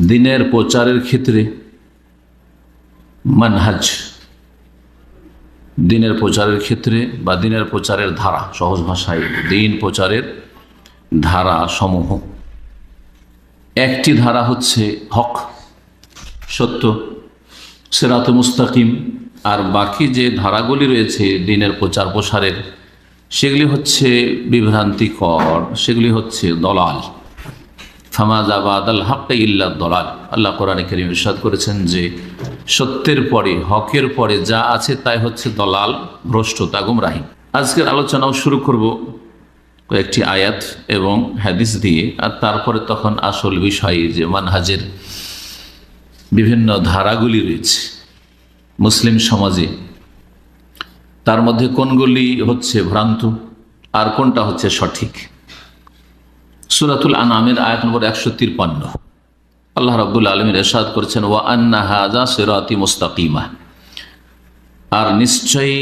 দিনের প্রচারের ক্ষেত্রে মানহাজ। দিনের প্রচারের ক্ষেত্রে বা দিনের প্রচারের ধারা, সহজ ভাষায়, দিন প্রচারের ধারা সমূহ একটি ধারা হচ্ছে হক, সত্য, সেরাত মুস্তাকিম। আর বাকি যে ধারাগুলি রয়েছে দিনের প্রচার প্রসারের, সেগুলি হচ্ছে বিভ্রান্তিকর, সেগুলি হচ্ছে দলাল। ফামাজাবাদ আল হক ইল্লা দলাল। আল্লাহ কোরআন করিম ইরশাদ করেছেন যে, সত্যের পরে, হকের পরে যা আছে তাই হচ্ছে দলাল, ভ্রষ্টতা, গুমরাহি। আজকের আলোচনাও শুরু করব কয়েকটি আয়াত এবং হাদিস দিয়ে, আর তারপরে তখন আসল বিষয় যে মানহাজের বিভিন্ন ধারাগুলি রয়েছে মুসলিম সমাজে। তার মধ্যে কোনগুলি হচ্ছে ভ্রান্ত, আর কোনটা হচ্ছে সঠিক? সুরাতুল আনামের আয়াত নম্বর একশো তিরপান্ন আল্লাহ রব্বুল আলমীর এরশাদ করেছেন, ওয়া আন্না হাজা সেরাতি মুস্তাকিমা। আর নিশ্চয়ই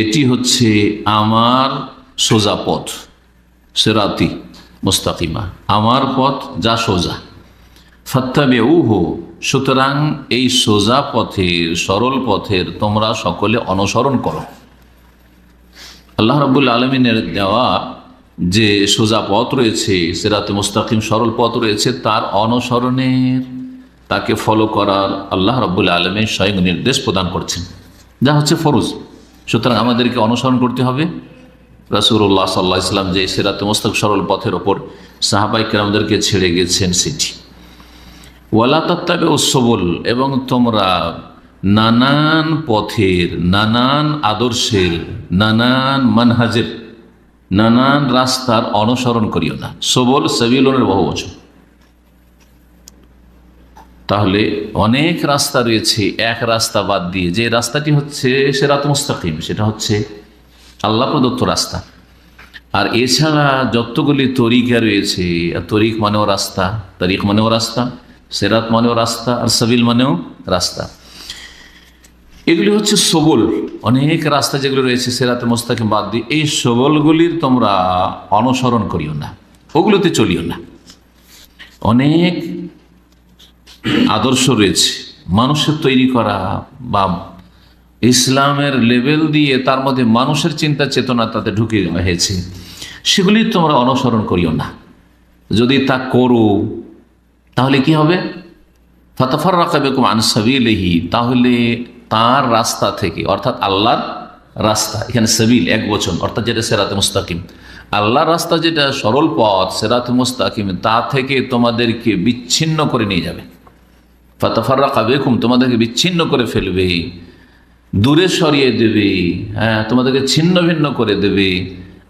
এটি হচ্ছে আমার সোজা পথ, সেরাতি মুস্তাকিমা। আমার পথ যা সোজা। ফত্তাবে উহো সুতরাং এই সোজা পথের, সরল পথের তোমরা সকলে অনুসরণ করো। আল্লাহ রবুল আলমিনের দেওয়া যে সোজা পথ রয়েছে, সেরাতে মুস্তাকিম সরল পথ রয়েছে, তার অনুসরণের তাকে ফলো করার আল্লাহ রব্বুল আলমী স্বয়ং নির্দেশ প্রদান করছেন। যা হচ্ছে ফরজ। সুতরাং আমাদেরকে অনুসরণ করতে হবে। রাসুল্লাহ সাল্লাহ ইসলাম যে সেরাতে মুস্তাক সরল পথের ওপর সাহাবাই কেরামদেরকে ছেড়ে গেছেন সেটি। ওয়ালা তত্ত্বাবে সবল, এবং তোমরা নানান পথের, নানান আদর্শের, নানান মানহাজের নানান রাস্তার অনুসরণ করিও না। সবল সেবিলনের বহু বছর তাহলে অনেক রাস্তা রয়েছে, এক রাস্তা বাদ দিয়ে। যে রাস্তাটি হচ্ছে সেরাত মুস্তাকিম, সেটা হচ্ছে আল্লাহ প্রদত্ত রাস্তা। আর এছাড়া যতগুলি তরিকা রয়েছে, তরিক মানেও রাস্তা, তারিখ মানেও রাস্তা, সেরাত মানেও রাস্তা, আর সাবিল মানেও রাস্তা। এগুলি হচ্ছে সবল। অনেক রাস্তা যেগুলো রয়েছে, সেরাতে মোস্তাকে বাদ দিয়ে, এই সবলগুলির তোমরা অনুসরণ করিও না, ওগুলোতে চলিও না। অনেক আদর্শ রয়েছে, মানুষের তৈরি করা বা ইসলামের লেভেল দিয়ে তার মধ্যে মানুষের চিন্তা চেতনা তাতে ঢুকে হয়েছে, সেগুলি তোমরা অনুসরণ করিও না। যদি তা করো, তাহলে কি হবে? ফতাফর রাকাবেকুম আনসাবিলেহি তাহলে তার রাস্তা থেকে, অর্থাৎ আল্লাহর রাস্তা, এখানে সাবিল, এক বচন, অর্থাৎ যেটা সেরাতে মুস্তাকিম। আল্লাহর রাস্তা যেটা সরল পথ, সেরাত মুস্তাকিম, তা থেকে তোমাদেরকে বিচ্ছিন্ন করে নিয়ে যাবে। ফাতাফাররা কাবেকুম তোমাদেরকে বিচ্ছিন্ন করে ফেলবে। দূরে সরিয়ে দেবে হ্যাঁ তোমাদেরকে ছিন্ন ভিন্ন করে দেবে।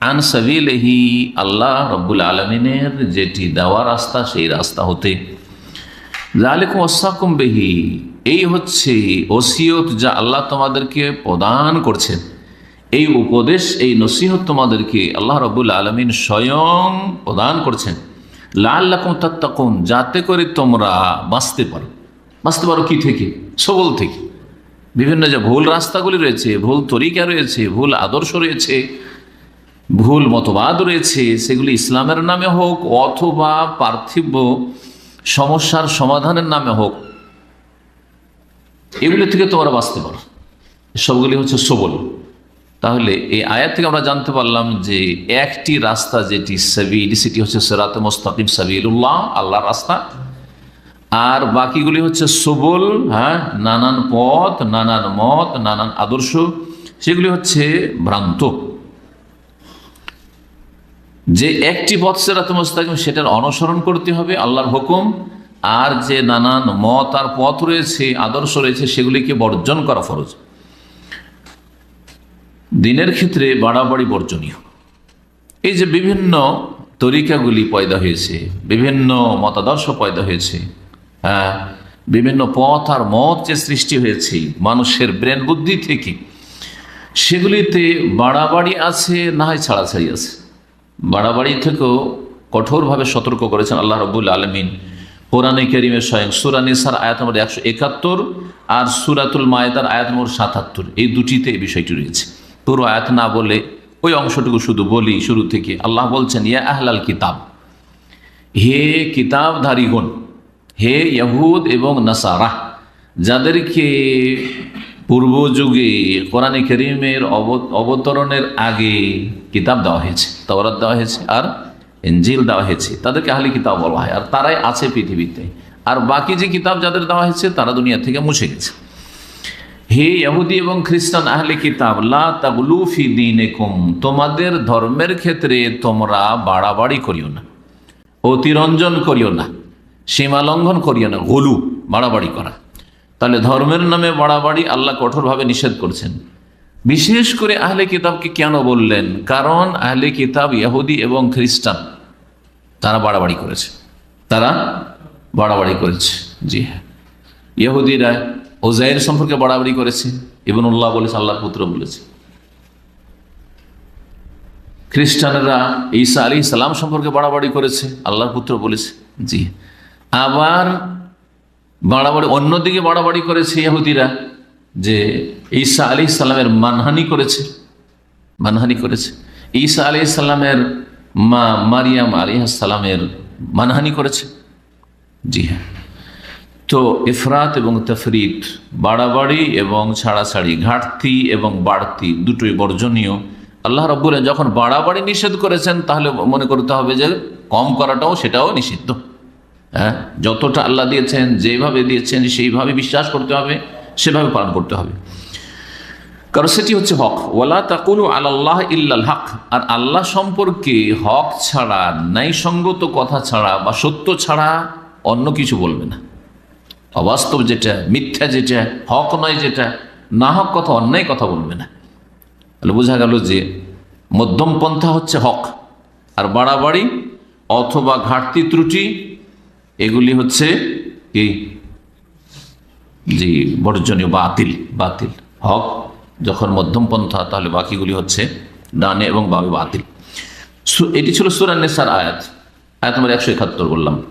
আন সাবিলেহি, আল্লাহ রব্বুল আলমিনের যেটি দেওয়া রাস্তা, সেই রাস্তা হতে। জালেকুম ওসাকুম বেহি এই হচ্ছে ওসিয়ত যা আল্লাহ তোমাদেরকে প্রদান করছেন। এই উপদেশ, এই নসিহত তোমাদেরকে আল্লাহ রবুল আলমিন স্বয়ং প্রদান করছেন। লাল্লাকুম তাত্তাকুন, যাতে করে তোমরা বাঁচতে পারো। বাঁচতে পারো কি থেকে? সবল থেকে। বিভিন্ন যে ভুল রাস্তাগুলি রয়েছে, ভুল তরিকা রয়েছে, ভুল আদর্শ রয়েছে, ভুল মতবাদ রয়েছে, সেগুলি ইসলামের নামে হোক অথবা পার্থিব সমস্যার সমাধানের নামে হোক এগুলি থেকে তোমরা বাঁচতে পারো। সবগুলি হচ্ছে সবল। তাহলে এই আয়াত থেকে আমরা জানতে পারলাম যে একটি রাস্তা যেটি সাবিল, সেটি হচ্ছে সেরাতে মোস্তাকিম সাবিল্লাহ আল্লাহ রাস্তা। আর বাকিগুলি হচ্ছে সবল হ্যাঁ নানান পথ, নানান মত, নানান আদর্শ, সেগুলি হচ্ছে ভ্রান্ত। যে একটি পথ সেরাতে মোস্তাকিম, সেটার অনুসরণ করতে হবে, আল্লাহর হুকুম। আর যে নানান মত আর পথ রয়েছে, আদর্শ রয়েছে, সেগুলিকে বর্জন করা ফরজ। দিনের ক্ষেত্রে বাড়াবাড়ি বর্জনীয়। এই যে বিভিন্ন তরিকাগুলি পয়দা হয়েছে, বিভিন্ন মতাদর্শ পয়দা হয়েছে হ্যাঁ বিভিন্ন পথ আর মত যে সৃষ্টি হয়েছে, মানুষের ব্রেন বুদ্ধি থেকে, সেগুলিতে বাড়াবাড়ি আছে, না হয় ছাড়াছাড়ি আছে? বাড়াবাড়ি থেকেও কঠোরভাবে সতর্ক করেছেন আল্লাহ রবুল আলমিন। কোরআনে করিমের স্বয়ং সুরানিসার আয়াত নম্বর একশো একাত্তর আর সুরাতুল মায়েদার আয়াত নম্বর সাতাত্তর। এই দুটিতে এই বিষয়টি রয়েছে। পুরো আয়াত না বলে ওই অংশটুকু শুধু বলি, শুরু থেকে আল্লাহ বলছেন, ইয়া আহলাল কিতাব, হে কিতাবধারীগণ হে ইয়াহুদ এবং নাসারা, যাদেরকে পূর্ব যুগে কোরআন করিমের অব- অবতরণের আগে কিতাব দেওয়া হয়েছে, তওরাত দেওয়া হয়েছে, আর এঞ্জিল দেওয়া হয়েছে, তাদেরকে আহলি কিতাব বলা হয়। আর তারাই আছে পৃথিবীতে। আর বাকি যে কিতাব যাদের দেওয়া হয়েছে, তারা দুনিয়া থেকে মুছে গেছে। হে ইহুদি এবং খ্রিস্টান আহলে কিতাব, লা তাগলু ফি দীনিকুম, তোমাদের ধর্মের ক্ষেত্রে তোমরা বাড়াবাড়ি করিও না, অতিরঞ্জন করিও না, সীমা লঙ্ঘন করিও না, গলু, বাড়াবাড়ি করা। তাহলে ধর্মের নামে বাড়াবাড়ি আল্লাহ কঠোরভাবে নিষেধ করছেন। বিশেষ করে আহলে কিতাবকে কেন বললেন? কারণ আহলে কিতাব ইহুদি এবং খ্রিস্টান। তারা বাড়াবাড়ি করেছে। তারা বাড়াবাড়ি করেছে। জি হ্যাঁ। ইহুদিরা ওজাইর সম্পর্কে বাড়াবাড়ি করেছে। এবং উল্লাহ বলেছে আল্লাহর পুত্র বলেছে। খ্রিস্টানরা ঈসা আলী সালাম সম্পর্কে বাড়াবাড়ি করেছে। আল্লাহর পুত্র বলেছে। জি। আবার বাড়াবাড়ি, অন্যদিকে বাড়াবাড়ি করেছে ইহুদিরা যে ঈসা আলী সালামের মানহানি করেছে। মানহানি করেছে। ঈসা আলী সাল্লামের মা মারিয়াম আলী সালামের মানহানি করেছে। জি হ্যাঁ। তো ইফরাত এবং তফরিত বাড়াবাড়ি এবং ছাড়াছাড়ি, ঘাটতি এবং বাড়তি দুটোই বর্জনীয়। আল্লাহ রব্বুল যখন বাড়াবাড়ি নিষেধ করেছেন, তাহলে মনে করতে হবে যে কম করাটাও সেটাও নিষিদ্ধ। হ্যাঁ? যতটা আল্লাহ দিয়েছেন, যেভাবে দিয়েছেন, সেইভাবে বিশ্বাস করতে হবে, সেভাবে পালন করতে হবে। কারণ সেটি হচ্ছে হক। ওয়ালা তাকুলু আল্লাহ ইল্লাল হক। আর আল্লাহ সম্পর্কে হক ছাড়া, ন্যায়সঙ্গত কথা ছাড়া বা সত্য ছাড়া অন্য কিছু বলবে না। অবাস্তব যেটা, মিথ্যা যেটা, হক নয় যেটা, না হক কথা, অন্যায় কথা বলবে না। তাহলে বোঝা গেল যে মধ্যম পন্থা হচ্ছে হক। আর বাড়াবাড়ি অথবা ঘাটতি ত্রুটি, এগুলি হচ্ছে কি? জি, বর্জনীয় বাতিল বাতিল। হক যখন মধ্যম পন্থা, তাহলে বাকিগুলি হচ্ছে ডানে এবং বাবে বাতিল। এটি ছিল সুরান্নেসার আয়াত। আয়াত নম্বর একশো একাত্তর বললাম।